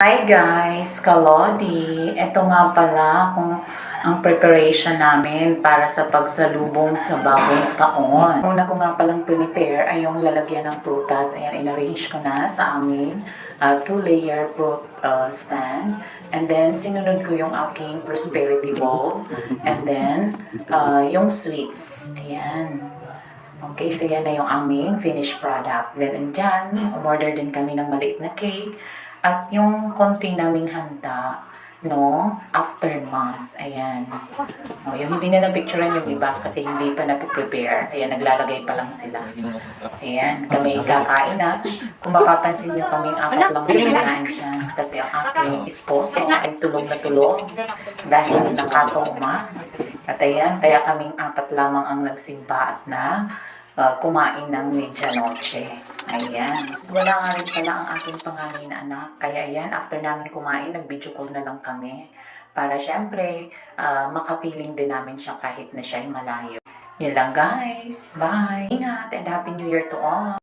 Hi guys, Kalodi. Ito nga pala kung ang preparation namin para sa pagsalubong sa bagong taon. Una ko nga palang prepare ay yung lalagyan ng prutas. Ayan, in-arrange ko na sa amin uh, two-layer fruit uh, stand. And then, sinunod ko yung aking prosperity bowl. And then, uh, yung sweets. Ayan. Okay, so yan na yung aming finished product. Then, andyan, umorder din kami ng maliit na cake. At yung konti naming handa, no, after mass. Ayan. O, yung hindi na na-picturean yung iba kasi hindi pa na-prepare. Ayan, naglalagay pa lang sila. Ayan, kami kakain na. Kung mapapansin nyo, kaming apat lang pinakain dyan. Kasi ang aking esposo ay tulong na tulong dahil nakatoma. At ayan, kaya kaming apat lamang ang nagsimba at na uh, kumain ng medianoche. Ayan. Wala nga rin pala ang aking panganay na anak. Kaya ayan, after namin kumain, nag-video call na lang kami. Para syempre, uh, makapiling din namin siya kahit na siya ay malayo. Yun lang guys. Bye. Ingat and Happy New Year to all.